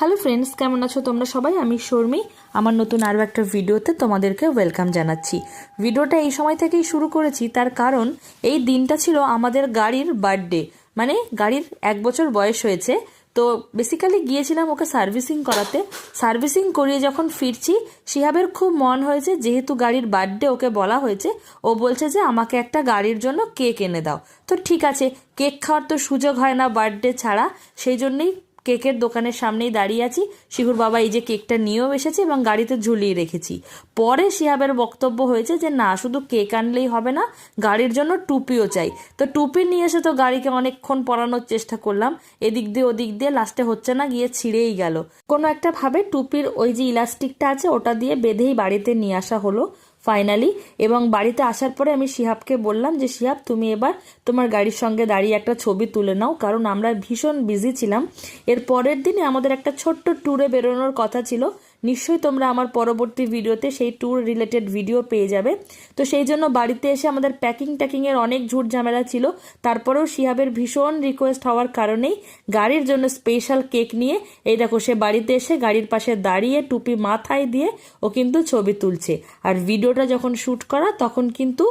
Hello friends কেমন আছো তোমরা সবাই? আমি শর্মি। আমার নতুন আরও একটা ভিডিওতে তোমাদেরকে ওয়েলকাম জানাচ্ছি। ভিডিওটা এই সময় থেকেই শুরু করেছি, তার কারণ এই দিনটা ছিল আমাদের গাড়ির বার্থডে মানে গাড়ির এক বছর বয়স হয়েছে, তো বেসিক্যালি গিয়েছিলাম ওকে সার্ভিসিং করাতে। সার্ভিসিং করিয়ে যখন ফিরছি, শিহাবের খুব মন হয়েছে, যেহেতু গাড়ির বার্থডে ওকে বলা হয়েছে, ও বলছে যে আমাকে একটা গাড়ির জন্য কেক এনে দাও। তো ঠিক আছে কেক খাওয়ার তো সুযোগ হয় না বার্থডে ছাড়া, সেই জন্যই কেকের দোকানের সামনেই দাঁড়িয়ে আছি। শিহুর বাবা এই যে কেকটা নিয়েও এসেছে এবং গাড়িতে ঝুলিয়ে রেখেছি। পরে শিহাবের বক্তব্য হয়েছে যে, না, শুধু কেক আনলেই হবে না, গাড়ির জন্য টুপিও চাই। তো টুপি নিয়ে এসে তো গাড়িকে অনেকক্ষণ পরানোর চেষ্টা করলাম। এদিক দিয়ে ওদিক দিয়ে লাস্টে হচ্ছে না, গিয়ে ছিঁড়েই গেল। কোনো একটা ভাবে টুপির ওই যে ইলাস্টিকটা আছে, ওটা দিয়ে বেঁধেই বাড়িতে নিয়ে আসা হলো। ফাইনালি এবং বাড়িতে আসার পরে আমি শিহাবকে বললাম যে, শিহাব, তুমি এবার তোমার গাড়ির সঙ্গে দাঁড়িয়ে একটা ছবি তুলে নাও, কারণ আমরা ভীষণ বিজি ছিলাম। এর পরের দিনে আমাদের একটা ছোট্ট ট্যুরে বেরোনোর কথা ছিল। নিশ্চয়ই তোমরা আমার পরবর্তী ভিডিওতে সেই ট্যুর রিলেটেড ভিডিও পেয়ে যাবে। তো সেই জন্য বাড়িতে এসে আমাদের প্যাকিং ট্যাকিংয়ের অনেক ঝুট ঝামেলা ছিল। তারপরেও শিহাবের ভীষণ রিকোয়েস্ট হওয়ার কারণেই গাড়ির জন্য স্পেশাল কেক নিয়ে এই দেখো সে বাড়িতে এসে গাড়ির পাশে দাঁড়িয়ে টুপি মাথায় দিয়ে ও কিন্তু ছবি তুলছে। আর ভিডিওটা যখন শ্যুট করা তখন কিন্তু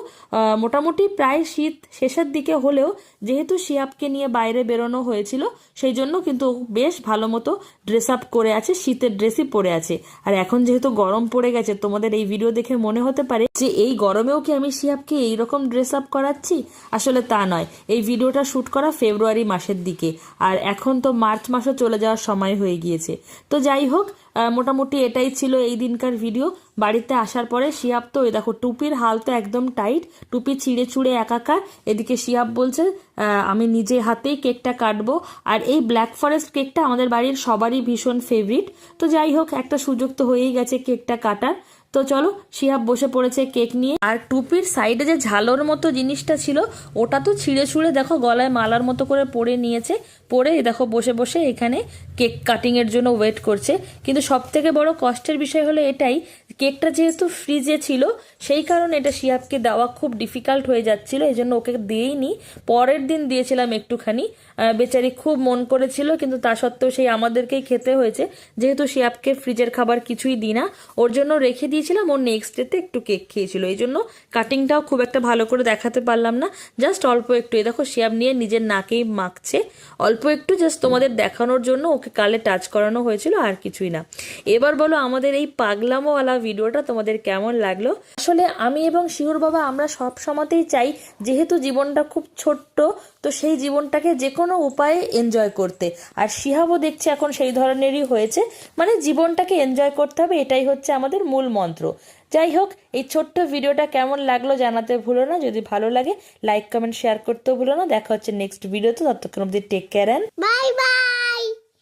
মোটামুটি প্রায় শীত শেষের দিকে হলেও যেহেতু শিয়াবকে নিয়ে বাইরে বেরোনো হয়েছিল, সেই জন্য কিন্তু বেশ ভালো মতো ড্রেস আপ করে আছে, শীতের ড্রেসই পরে আছে। আর এখন যেহেতু গরম পড়ে গেছে, তোমাদের এই ভিডিও দেখে মনে হতে পারে যে এই গরমেও কি আমি শিয়াবকে এইরকম ড্রেস আপ করাচ্ছি? আসলে তা নয়। এই ভিডিওটা শ্যুট করা ফেব্রুয়ারি মাসের দিকে। আর এখন তো মার্চ মাসও চলে যাওয়ার সময় হয়ে গিয়েছে। তো যাই হোক মোটামুটি এটাই ছিল এই দিনকার ভিডিও বাড়িতে আসার পরে শিয়াব তো ওই দেখো, টুপির হাল তো একদম টাইট টুপি ছিঁড়ে ছুঁড়ে একাকার। এদিকে শিয়াব বলছে আমি নিজে হাতেই কেকটা কাটবো। আর এই ব্ল্যাক ফরেস্ট কেকটা আমাদের বাড়ির সবারই ভীষণ ফেভারিট তো যাই হোক, একটা সুযোগ তো হয়েই গেছে কেকটা কাটার। তো চলো, শিহাব বসে পড়েছে কেক নিয়ে। আর টুপির সাইডে যে ঝালোর মতো জিনিসটা ছিল, ওটা তো ছিঁড়ে ছুঁড়ে দেখো গলায় মালার মতো করে পরে নিয়েছে। পরে দেখো বসে বসে এখানে কেক কাটিং এর জন্য ওয়েট করছে। কিন্তু সব থেকে বড় কষ্টের বিষয় হলো এটাই, কেকটা যেহেতু ফ্রিজে ছিল, সেই কারণে এটা শিয়াবকে দেওয়া খুব ডিফিকাল্ট হয়ে যাচ্ছিল এই জন্য ওকে দিয়েইনি পরের দিন দিয়েছিলাম একটুখানি। বেচারি খুব মন করেছিল, কিন্তু তা সত্ত্বেও সেই আমাদেরকেই খেতে হয়েছে। যেহেতু শিয়াবকে ফ্রিজের খাবার কিছুই দিই না, ওর জন্য রেখে দিয়েছিলাম ওর নেক্সট ডেতে একটু কেক খেয়েছিল। এই জন্য কাটিংটাও খুব একটা ভালো করে দেখাতে পারলাম না। জাস্ট অল্প একটু, এই দেখো শিয়াব নিয়ে নিজের নাকেই মাখছে। অল্প একটু জাস্ট তোমাদের দেখানোর জন্য ওকে কালে টাচ করানো হয়েছিল, আর কিছুই না। এবার বলো, আমাদের এই পাগলামোওয়ালা ভিডিওটা তোমাদের কেমন লাগল? আসলে আমি এবং শিহুর বাবা আমরা সব সময়তেই চাই, যেহেতু জীবনটা খুব ছোট্ট, তো সেই জীবনটাকে যে কোনো উপায়ে এনজয় করতে। আর শিহাবও দেখছে এখন সেই ধরনেরই হয়েছে। মানে জীবনটাকে এনজয় করতে হবে, এটাই হচ্ছে আমাদের মূল মন্ত্র। যাই হোক এই ছোট্ট ভিডিওটা কেমন লাগল জানাতে ভুলো না। যদি ভালো লাগে লাইক কমেন্ট শেয়ার করতেও ভুলো না। দেখা হচ্ছে নেক্সট ভিডিওতে ততক্ষণ অব্দি take care and bye bye.